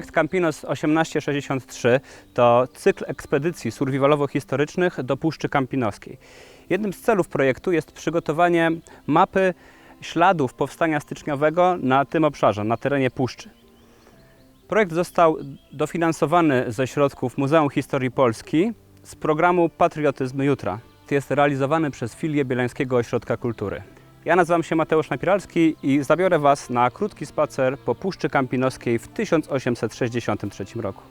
Projekt Campinos 1863 to cykl ekspedycji survivalowo-historycznych do Puszczy Kampinoskiej. Jednym z celów projektu jest przygotowanie mapy śladów powstania styczniowego na tym obszarze, na terenie Puszczy. Projekt został dofinansowany ze środków Muzeum Historii Polski z programu Patriotyzm Jutra. Jest realizowany przez filię Bielańskiego Ośrodka Kultury. Ja nazywam się Mateusz Napieralski i zabiorę Was na krótki spacer po Puszczy Kampinoskiej w 1863 roku.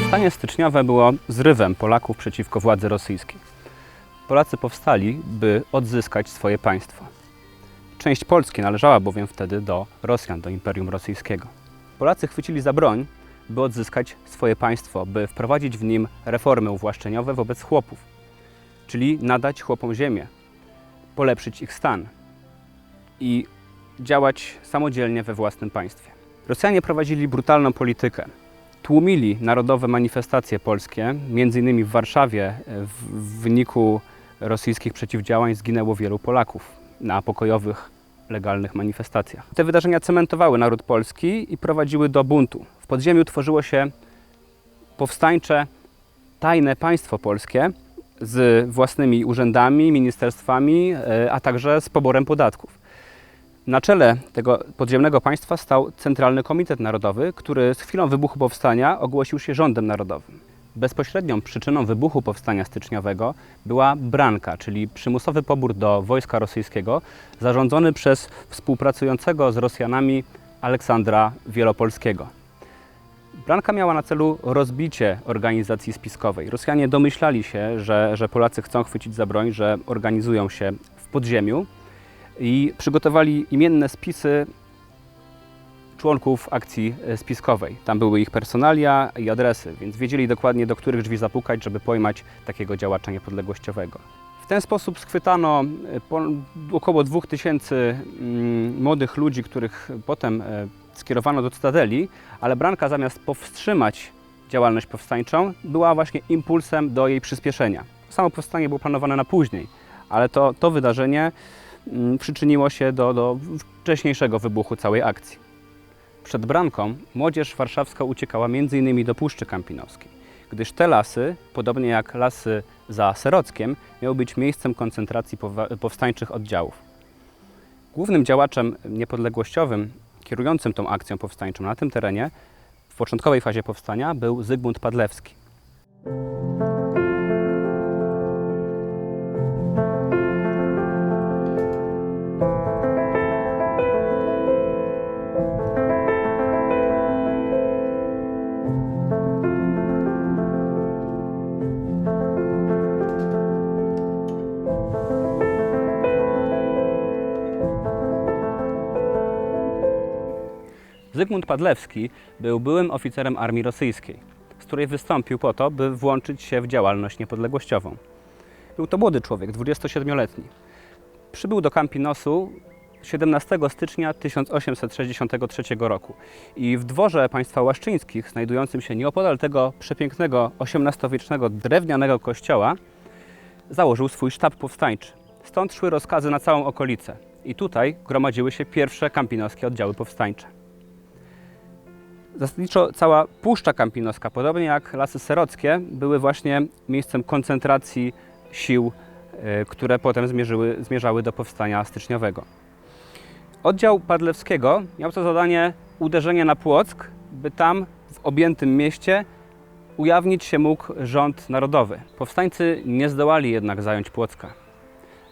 Powstanie styczniowe było zrywem Polaków przeciwko władzy rosyjskiej. Polacy powstali, by odzyskać swoje państwo. Część Polski należała bowiem wtedy do Rosjan, do Imperium Rosyjskiego. Polacy chwycili za broń, by odzyskać swoje państwo, by wprowadzić w nim reformy uwłaszczeniowe wobec chłopów, czyli nadać chłopom ziemię, polepszyć ich stan i działać samodzielnie we własnym państwie. Rosjanie prowadzili brutalną politykę. Tłumili narodowe manifestacje polskie, między innymi w Warszawie w w wyniku rosyjskich przeciwdziałań zginęło wielu Polaków na pokojowych, legalnych manifestacjach. Te wydarzenia cementowały naród polski i prowadziły do buntu. W podziemiu tworzyło się powstańcze, tajne państwo polskie z własnymi urzędami, ministerstwami, e, a także z poborem podatków. Na czele tego podziemnego państwa stał Centralny Komitet Narodowy, który z chwilą wybuchu powstania ogłosił się rządem narodowym. Bezpośrednią przyczyną wybuchu powstania styczniowego była branka, czyli przymusowy pobór do wojska rosyjskiego zarządzony przez współpracującego z Rosjanami Aleksandra Wielopolskiego. Branka miała na celu rozbicie organizacji spiskowej. Rosjanie domyślali się, że, że Polacy chcą chwycić za broń, że organizują się w podziemiu i przygotowali imienne spisy członków akcji e, spiskowej. Tam były ich personalia i adresy, więc wiedzieli dokładnie do których drzwi zapukać, żeby pojmać takiego działacza niepodległościowego. W ten sposób schwytano e, około 2000 mm, młodych ludzi, których potem e, skierowano do Cytadeli, ale Branka zamiast powstrzymać działalność powstańczą, była właśnie impulsem do jej przyspieszenia. Samo powstanie było planowane na później, ale to, to wydarzenie mm, przyczyniło się do, do wcześniejszego wybuchu całej akcji. Przed Branką młodzież warszawska uciekała m.in. do Puszczy Kampinoskiej, gdyż te lasy, podobnie jak lasy za Serockiem, miały być miejscem koncentracji powstańczych oddziałów. Głównym działaczem niepodległościowym kierującym tą akcją powstańczą na tym terenie w początkowej fazie powstania był Zygmunt Padlewski. Zygmunt Padlewski był byłym oficerem armii rosyjskiej, z której wystąpił po to, by włączyć się w działalność niepodległościową. Był to młody człowiek, 27-letni. Przybył do Kampinosu 17 stycznia 1863 roku i w dworze państwa łaszczyńskich, znajdującym się nieopodal tego przepięknego XVIII-wiecznego drewnianego kościoła, założył swój sztab powstańczy. Stąd szły rozkazy na całą okolicę i tutaj gromadziły się pierwsze kampinoskie oddziały powstańcze. Zasadniczo cała Puszcza Kampinoska, podobnie jak Lasy Serockie, były właśnie miejscem koncentracji sił, e, które potem zmierzyły, zmierzały do powstania styczniowego. Oddział Padlewskiego miał za zadanie uderzenie na Płock, by tam w objętym mieście ujawnić się mógł rząd narodowy. Powstańcy nie zdołali jednak zająć Płocka.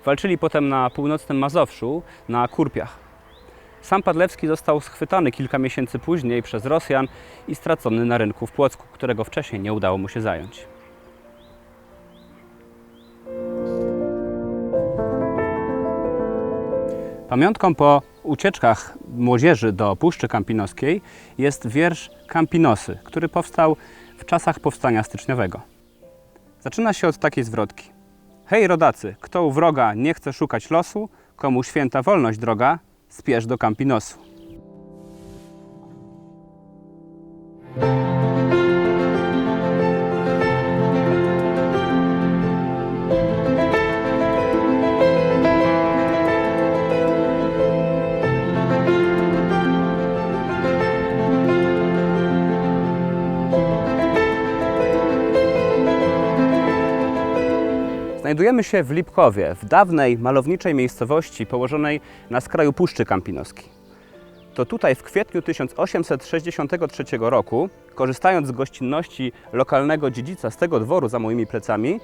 Walczyli potem na północnym Mazowszu, na Kurpiach. Sam Padlewski został schwytany kilka miesięcy później przez Rosjan i stracony na rynku w Płocku, którego wcześniej nie udało mu się zająć. Pamiątką po ucieczkach młodzieży do Puszczy Kampinoskiej jest wiersz Kampinosy, który powstał w czasach powstania styczniowego. Zaczyna się od takiej zwrotki. Hej rodacy, kto u wroga nie chce szukać losu, komu święta wolność droga, spiesz do Kampinosu. Znajdujemy się w Lipkowie, w dawnej malowniczej miejscowości położonej na skraju Puszczy Kampinoskiej. To tutaj w kwietniu 1863 roku, korzystając z gościnności lokalnego dziedzica z tego dworu za moimi plecami,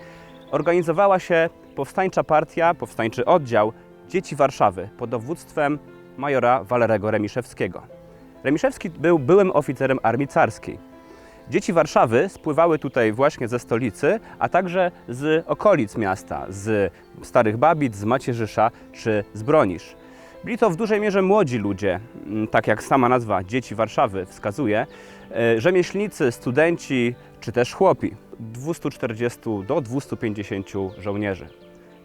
organizowała się powstańcza partia, powstańczy oddział Dzieci Warszawy pod dowództwem majora Walerego Remiszewskiego. Remiszewski był byłym oficerem armii carskiej. Dzieci Warszawy spływały tutaj właśnie ze stolicy, a także z okolic miasta, z Starych Babic, z Macierzysza czy z Bronisz. Byli to w dużej mierze młodzi ludzie, m, tak jak sama nazwa Dzieci Warszawy wskazuje, e, rzemieślnicy, studenci czy też chłopi, 240 do 250 żołnierzy.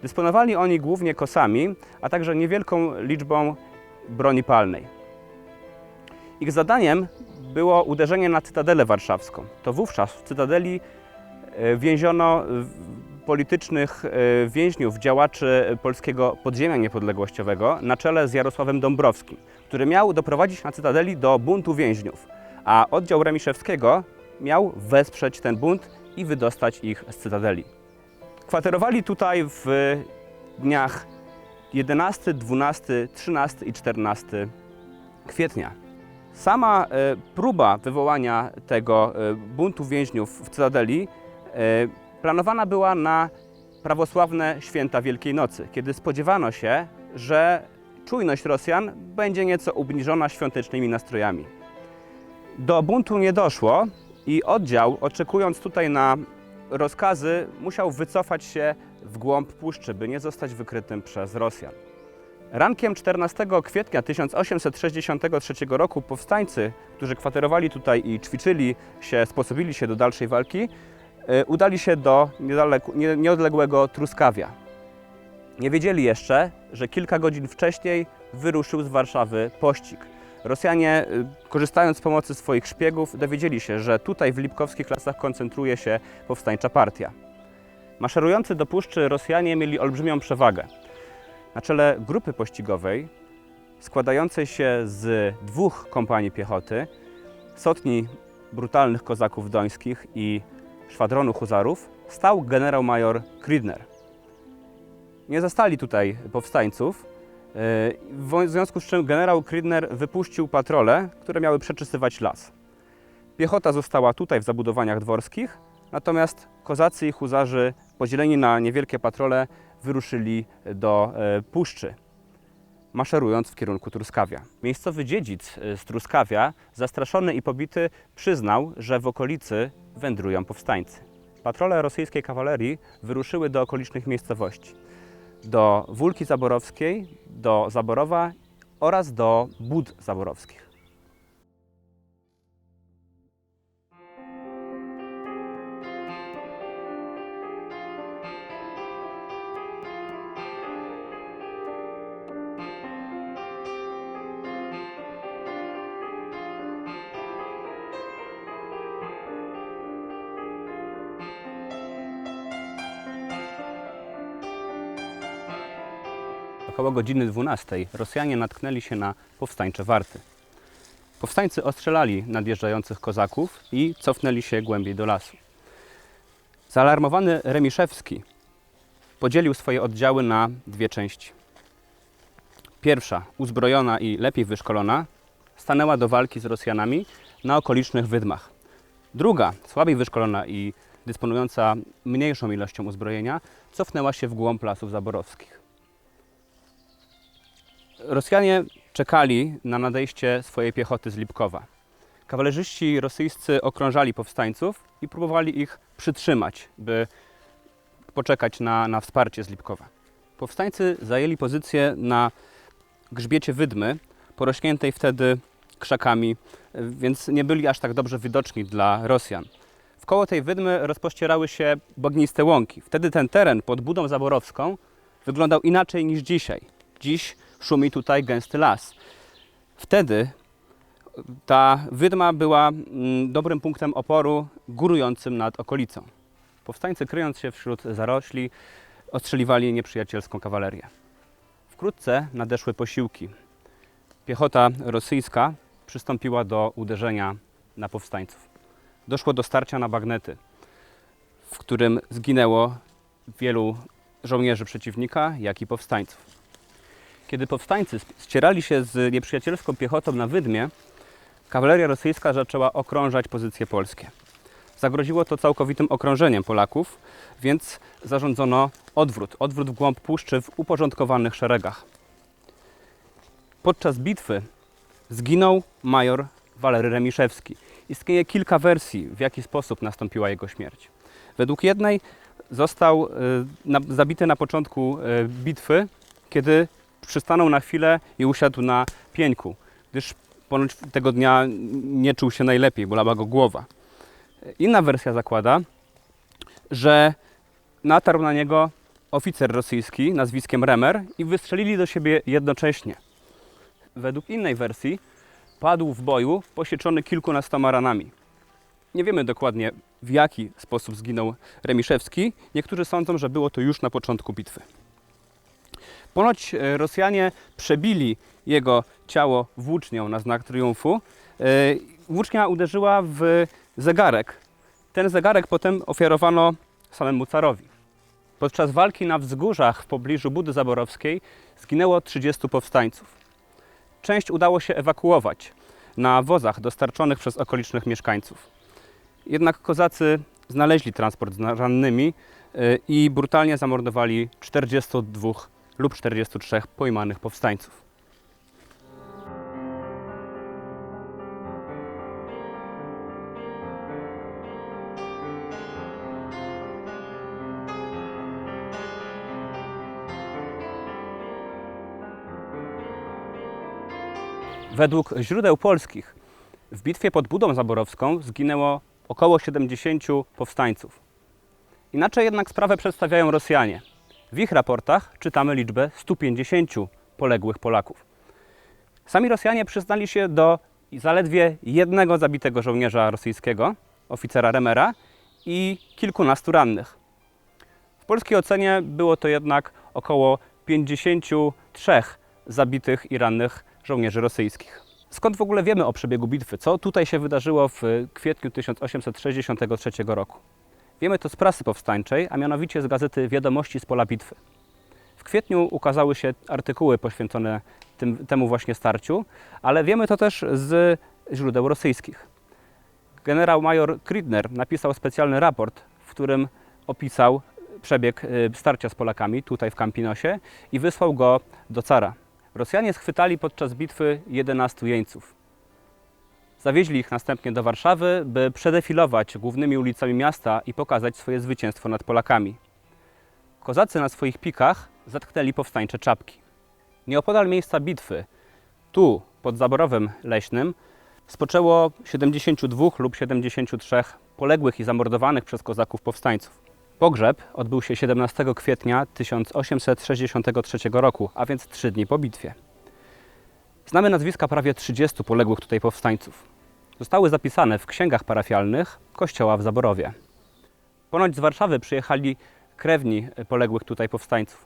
Dysponowali oni głównie kosami, a także niewielką liczbą broni palnej. Ich zadaniem było uderzenie na Cytadelę Warszawską. To wówczas w Cytadeli e, więziono e, politycznych e, więźniów, działaczy polskiego podziemia niepodległościowego na czele z Jarosławem Dąbrowskim, który miał doprowadzić na Cytadeli do buntu więźniów, a oddział Remiszewskiego miał wesprzeć ten bunt i wydostać ich z Cytadeli. Kwaterowali tutaj w dniach 11, 12, 13 i 14 kwietnia. Sama e, próba wywołania tego e, buntu więźniów w Cytadeli e, planowana była na prawosławne święta Wielkiej Nocy, kiedy spodziewano się, że czujność Rosjan będzie nieco obniżona świątecznymi nastrojami. Do buntu nie doszło i oddział, oczekując tutaj na rozkazy, musiał wycofać się w głąb puszczy, by nie zostać wykrytym przez Rosjan. Rankiem 14 kwietnia 1863 roku powstańcy, którzy kwaterowali tutaj i ćwiczyli się, sposobili się do dalszej walki, y, udali się do nieodległego Truskawia. Nie wiedzieli jeszcze, że kilka godzin wcześniej wyruszył z Warszawy pościg. Rosjanie, y, korzystając z pomocy swoich szpiegów, dowiedzieli się, że tutaj w lipkowskich lasach koncentruje się powstańcza partia. Maszerujący do puszczy Rosjanie mieli olbrzymią przewagę. Na czele grupy pościgowej, składającej się z dwóch kompanii piechoty, sotni brutalnych kozaków dońskich i szwadronu huzarów, stał generał major Kridner. Nie zastali tutaj powstańców, yy, w związku z czym generał Kridner wypuścił patrole, które miały przeczysywać las. Piechota została tutaj w zabudowaniach dworskich, natomiast kozacy i huzarzy podzieleni na niewielkie patrole wyruszyli do e, puszczy, maszerując w kierunku Truskawia. Miejscowy dziedzic e, z Truskawia, zastraszony i pobity, przyznał, że w okolicy wędrują powstańcy. Patrole rosyjskiej kawalerii wyruszyły do okolicznych miejscowości. Do Wólki Zaborowskiej, do Zaborowa oraz do Bud Zaborowskich. Około godziny 12 Rosjanie natknęli się na powstańcze warty. Powstańcy ostrzelali nadjeżdżających kozaków i cofnęli się głębiej do lasu. Zaalarmowany Remiszewski podzielił swoje oddziały na dwie części. Pierwsza, uzbrojona i lepiej wyszkolona, stanęła do walki z Rosjanami na okolicznych wydmach. Druga, słabiej wyszkolona i dysponująca mniejszą ilością uzbrojenia, cofnęła się w głąb lasów zaborowskich. Rosjanie czekali na nadejście swojej piechoty z Lipkowa. Kawalerzyści rosyjscy okrążali powstańców i próbowali ich przytrzymać, by poczekać na, na wsparcie z Lipkowa. Powstańcy zajęli pozycję na grzbiecie wydmy, porośniętej wtedy krzakami, więc nie byli aż tak dobrze widoczni dla Rosjan. W koło tej wydmy rozpościerały się bagniste łąki. Wtedy ten teren pod Budą Zaborowską wyglądał inaczej niż dzisiaj. Dziś szumi tutaj gęsty las. Wtedy ta wydma była mm, dobrym punktem oporu górującym nad okolicą. Powstańcy, kryjąc się wśród zarośli, ostrzeliwali nieprzyjacielską kawalerię. Wkrótce nadeszły posiłki. Piechota rosyjska przystąpiła do uderzenia na powstańców. Doszło do starcia na bagnety, w którym zginęło wielu żołnierzy przeciwnika, jak i powstańców. Kiedy powstańcy ścierali się z nieprzyjacielską piechotą na Wydmie, kawaleria rosyjska zaczęła okrążać pozycje polskie. Zagroziło to całkowitym okrążeniem Polaków, więc zarządzono odwrót, odwrót w głąb puszczy w uporządkowanych szeregach. Podczas bitwy zginął major Walery Remiszewski. Istnieje kilka wersji, w jaki sposób nastąpiła jego śmierć. Według jednej został y, zabity na początku y, bitwy, kiedy przystanął na chwilę i usiadł na pieńku, gdyż ponoć tego dnia nie czuł się najlepiej, bolała go głowa. Inna wersja zakłada, że natarł na niego oficer rosyjski nazwiskiem Remer i wystrzelili do siebie jednocześnie. Według innej wersji padł w boju posieczony kilkunastoma ranami. Nie wiemy dokładnie w jaki sposób zginął Remiszewski. Niektórzy sądzą, że było to już na początku bitwy. Ponoć e, Rosjanie przebili jego ciało włócznią na znak triumfu. E, Włócznia uderzyła w zegarek. Ten zegarek potem ofiarowano samemu carowi. Podczas walki na wzgórzach w pobliżu Budy Zaborowskiej zginęło 30 powstańców. Część udało się ewakuować na wozach dostarczonych przez okolicznych mieszkańców. Jednak kozacy znaleźli transport z rannymi y, i brutalnie zamordowali 42 lub 43 pojmanych powstańców. Według źródeł polskich w bitwie pod Budą Zaborowską zginęło około 70 powstańców. Inaczej jednak sprawę przedstawiają Rosjanie. W ich raportach czytamy liczbę 150 poległych Polaków. Sami Rosjanie przyznali się do zaledwie jednego zabitego żołnierza rosyjskiego, oficera Remera, i kilkunastu rannych. W polskiej ocenie było to jednak około 53 zabitych i rannych żołnierzy rosyjskich. Skąd w ogóle wiemy o przebiegu bitwy? Co tutaj się wydarzyło w kwietniu 1863 roku? Wiemy to z prasy powstańczej, a mianowicie z gazety Wiadomości z pola bitwy. W kwietniu ukazały się artykuły poświęcone tym, temu właśnie starciu, ale wiemy to też z źródeł rosyjskich. Generał major Kridner napisał specjalny raport, w którym opisał przebieg y, starcia z Polakami tutaj w Campinosie i wysłał go do cara. Rosjanie schwytali podczas bitwy 11 jeńców. Zawieźli ich następnie do Warszawy, by przedefilować głównymi ulicami miasta i pokazać swoje zwycięstwo nad Polakami. Kozacy na swoich pikach zatknęli powstańcze czapki. Nieopodal miejsca bitwy, tu pod Zaborowem Leśnym, spoczęło 72 lub 73 poległych i zamordowanych przez kozaków powstańców. Pogrzeb odbył się 17 kwietnia 1863 roku, a więc trzy dni po bitwie. Znamy nazwiska prawie 30 poległych tutaj powstańców. Zostały zapisane w księgach parafialnych kościoła w Zaborowie. Ponoć z Warszawy przyjechali krewni poległych tutaj powstańców.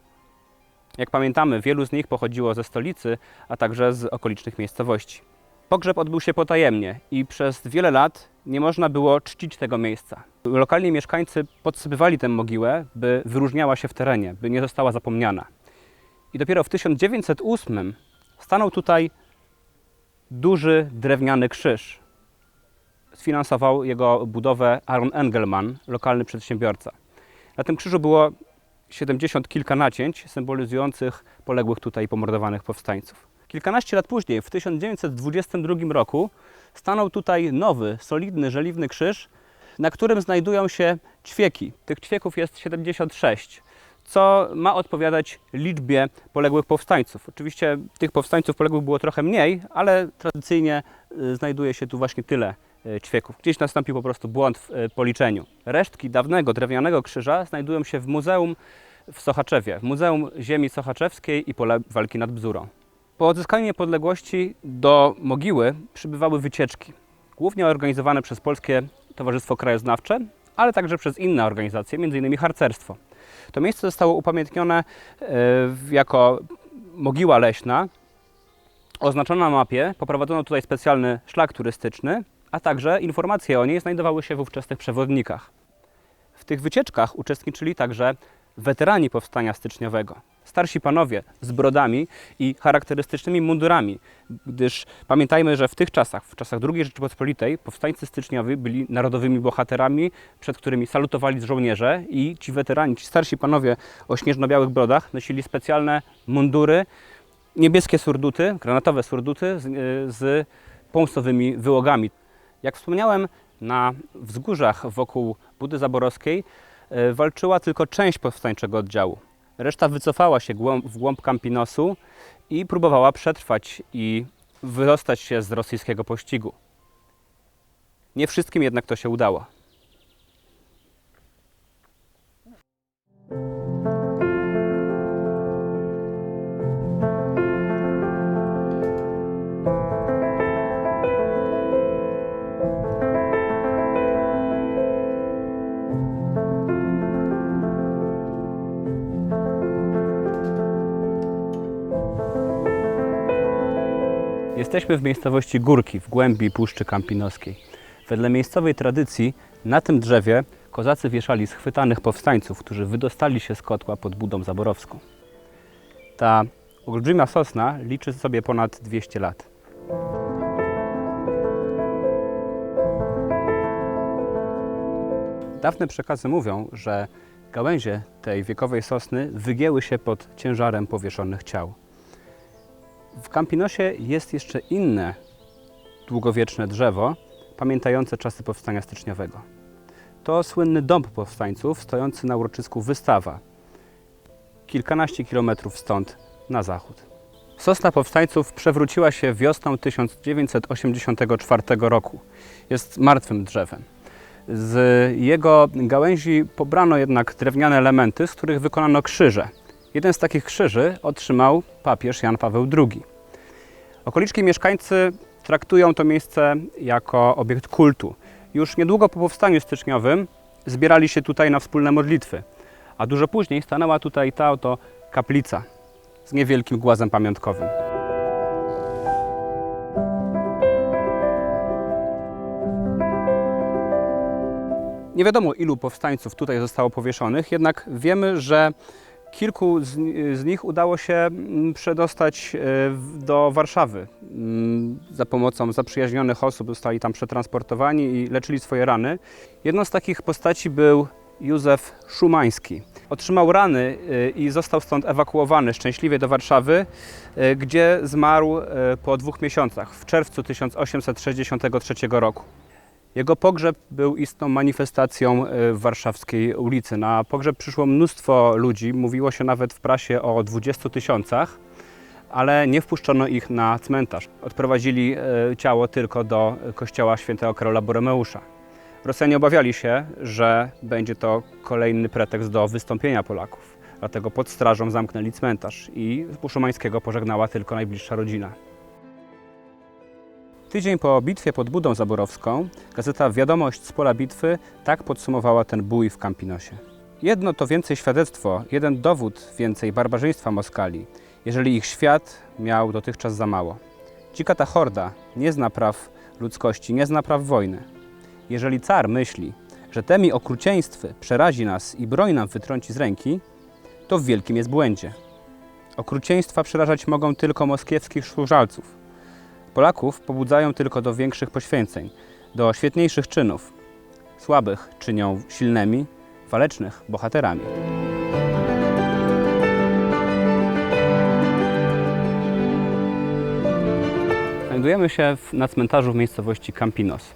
Jak pamiętamy, wielu z nich pochodziło ze stolicy, a także z okolicznych miejscowości. Pogrzeb odbył się potajemnie i przez wiele lat nie można było czcić tego miejsca. Lokalni mieszkańcy podsypywali tę mogiłę, by wyróżniała się w terenie, by nie została zapomniana. I dopiero w 1908 stanął tutaj duży drewniany krzyż. Sfinansował jego budowę Aaron Engelman, lokalny przedsiębiorca. Na tym krzyżu było 70 kilka nacięć symbolizujących poległych tutaj pomordowanych powstańców. Kilkanaście lat później, w 1922 roku, stanął tutaj nowy, solidny, żeliwny krzyż, na którym znajdują się ćwieki. Tych ćwieków jest 76, co ma odpowiadać liczbie poległych powstańców. Oczywiście tych powstańców poległych było trochę mniej, ale tradycyjnie y, znajduje się tu właśnie tyle ćwieków. Gdzieś nastąpił po prostu błąd w y, policzeniu. Resztki dawnego drewnianego krzyża znajdują się w muzeum w Sochaczewie, w Muzeum Ziemi Sochaczewskiej i Pola Walki nad Bzurą. Po odzyskaniu niepodległości do mogiły przybywały wycieczki, głównie organizowane przez Polskie Towarzystwo Krajoznawcze, ale także przez inne organizacje, m.in. harcerstwo. To miejsce zostało upamiętnione e, jako mogiła leśna. Oznaczono na mapie, poprowadzono tutaj specjalny szlak turystyczny, a także informacje o niej znajdowały się w ówczesnych przewodnikach. W tych wycieczkach uczestniczyli także weterani powstania styczniowego. Starsi panowie z brodami i charakterystycznymi mundurami, gdyż pamiętajmy, że w tych czasach, w czasach II Rzeczypospolitej, powstańcy styczniowi byli narodowymi bohaterami, przed którymi salutowali żołnierze i ci weterani, ci starsi panowie o śnieżno-białych brodach nosili specjalne mundury, niebieskie surduty, granatowe surduty z, y, z pomstowymi wyłogami. Jak wspomniałem, na wzgórzach wokół Budy Zaborowskiej e, walczyła tylko część powstańczego oddziału. Reszta wycofała się w głąb Campinosu i próbowała przetrwać i wydostać się z rosyjskiego pościgu. Nie wszystkim jednak to się udało. Jesteśmy w miejscowości Górki, w głębi Puszczy Kampinoskiej. Wedle miejscowej tradycji na tym drzewie kozacy wieszali schwytanych powstańców, którzy wydostali się z kotła pod Budą Zaborowską. Ta olbrzymia sosna liczy sobie ponad 200 lat. Dawne przekazy mówią, że gałęzie tej wiekowej sosny wygięły się pod ciężarem powieszonych ciał. W Campinosie jest jeszcze inne długowieczne drzewo, pamiętające czasy powstania styczniowego. To słynny dom powstańców stojący na uroczysku Wystawa, kilkanaście kilometrów stąd na zachód. Sosna powstańców przewróciła się wiosną 1984 roku. Jest martwym drzewem. Z jego gałęzi pobrano jednak drewniane elementy, z których wykonano krzyże. Jeden z takich krzyży otrzymał papież Jan Paweł II. Okoliczni mieszkańcy traktują to miejsce jako obiekt kultu. Już niedługo po powstaniu styczniowym zbierali się tutaj na wspólne modlitwy, a dużo później stanęła tutaj ta oto kaplica z niewielkim głazem pamiątkowym. Nie wiadomo, ilu powstańców tutaj zostało powieszonych, jednak wiemy, że kilku z, z nich udało się mm, przedostać e, do Warszawy. Mm, Za pomocą zaprzyjaźnionych osób zostali tam przetransportowani i leczyli swoje rany. Jedną z takich postaci był Józef Szumański. Otrzymał rany e, i został stąd ewakuowany szczęśliwie do Warszawy, e, gdzie zmarł po dwóch miesiącach, w czerwcu 1863 roku. Jego pogrzeb był istną manifestacją e, w warszawskiej ulicy. Na pogrzeb przyszło mnóstwo ludzi, mówiło się nawet w prasie o 20 tysiącach, ale nie wpuszczono ich na cmentarz. Odprowadzili e, ciało tylko do kościoła świętego Karola Boromeusza. Rosjanie obawiali się, że będzie to kolejny pretekst do wystąpienia Polaków. Dlatego pod strażą zamknęli cmentarz i Puszumańskiego pożegnała tylko najbliższa rodzina. Tydzień po bitwie pod Budą Zaborowską gazeta Wiadomość z pola bitwy tak podsumowała ten bój w Campinosie. Jedno to więcej świadectwo, jeden dowód więcej barbarzyństwa Moskali, jeżeli ich świat miał dotychczas za mało. Dzika ta horda nie zna praw ludzkości, nie zna praw wojny. Jeżeli car myśli, że temi okrucieństwy przerazi nas i broń nam wytrąci z ręki, to w wielkim jest błędzie. Okrucieństwa przerażać mogą tylko moskiewskich służalców. Polaków pobudzają tylko do większych poświęceń, do świetniejszych czynów. Słabych czynią silnymi, walecznych bohaterami. Znajdujemy się w, na cmentarzu w miejscowości Campinos.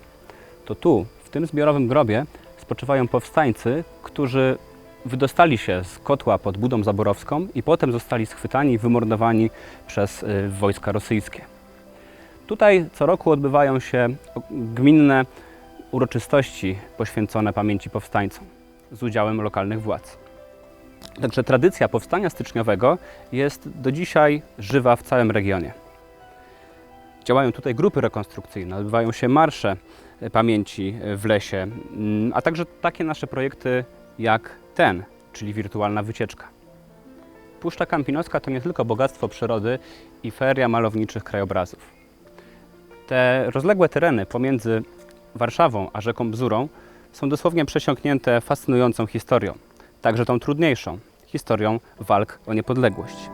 To tu, w tym zbiorowym grobie, spoczywają powstańcy, którzy wydostali się z kotła pod Budą Zaborowską i potem zostali schwytani i wymordowani przez y, wojska rosyjskie. Tutaj co roku odbywają się gminne uroczystości poświęcone pamięci powstańcom z udziałem lokalnych władz. Także tradycja powstania styczniowego jest do dzisiaj żywa w całym regionie. Działają tutaj grupy rekonstrukcyjne, odbywają się marsze pamięci w lesie, mm, a także takie nasze projekty jak ten, czyli wirtualna wycieczka. Puszcza Kampinoska to nie tylko bogactwo przyrody i feria malowniczych krajobrazów. Te rozległe tereny pomiędzy Warszawą a rzeką Bzurą są dosłownie przesiąknięte fascynującą historią, także tą trudniejszą. historią walk o niepodległość.